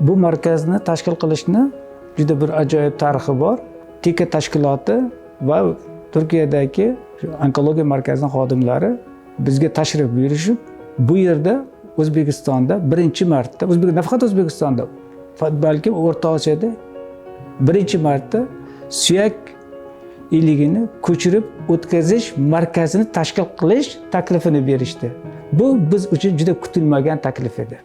bu markazni tashkil qilishni juda bir ajoyib tarixi bor. Tika tashkiloti va turkiyadagi onkologiya markazining xodimlari bizga tashrif buyurishib bu yerda o'zbekistonda birinchi marta o'zbek nafaqat o'zbekistonda balki o'rta osiyoda birinchi marta suyak iligini ko'chirib o'tkazish markazini tashkil qilish taklifini berishdi. Bu biz uchun juda kutilmagan taklif edi.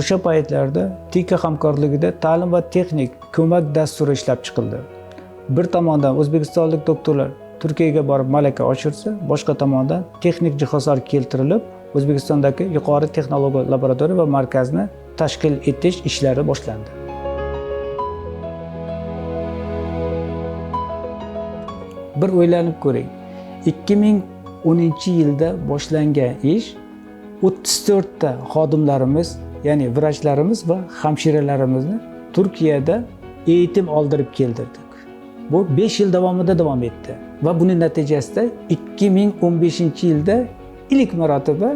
O'sha paytlarda tika hamkorligida ta'lim va texnik ko'mak dasturi ishlab chiqildi. Bir tomondan o'zbekistonlik doktorlar turkiyaga borib malaka oshirsa boshqa tomondan texnik jihozlar keltirilib o'zbekistondagi yuqori texnologiya laboratoriya va markazni tashkil etish ishlari boshlandi. Bir o'ylanib ko'ring ikki ming o'ninchi yilda boshlangan ish o'ttiz to'rtta xodimlarimiz ya'ni vrachlarimiz va hamshiralarimizni turkiyada eğitim oldirib keltirdik. Bu besh yil davomida davom etdi va buning natijasida ikki ming o'n beshinchi yilda ilk marotaba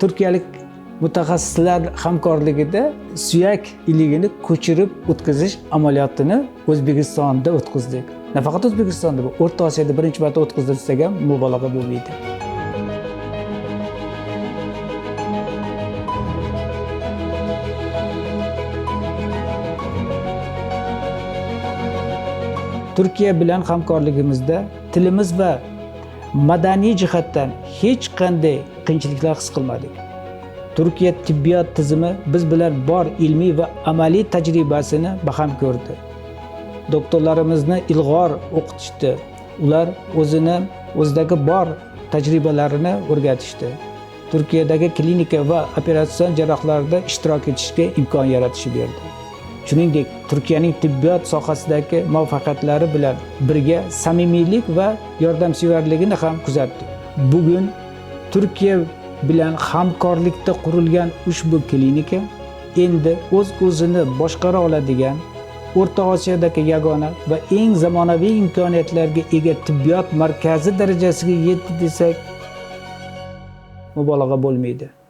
turkiyalik mutaxassislar hamkorligida suyak iligini ko'chirib o'tkazish amaliyotini o'zbekistonda o'tkazdik. Nafaqat o'zbekistonda o'rta osiyoda birinchi marta o'tkazilsa ham mubolag'a bo'lmaydi. Turkiya bilan hamkorligimizda tilimiz va madaniy jihatdan hech qanday qiyinchiliklar his qilmadik. Turkiya tibbiyot tizimi biz bilan bor ilmiy va amaliy tajribasini baham ko'rdi. Doktorlarimizni ilg'or o'qitishdi. Ular o'zini o'zidagi bor tajribalarini o'rgatishdi. Turkiyadagi klinika va operatsion jarrohlarda ishtirok etishga imkon yaratishib berdi. Shuningdek turkiyaning tibbiyot sohasidagi muvaffaqiyatlari bilan birga samimiylik va yordamsevarligini ham kuzatdik bugun turkiya bilan hamkorlikda qurilgan ushbu klinika endi o'z o'zini boshqara oladigan o'rta osiyodagi yagona va eng zamonaviy imkoniyatlarga ega tibbiyot markazi darajasiga yetdi desak mubolag'a bo'lmaydi.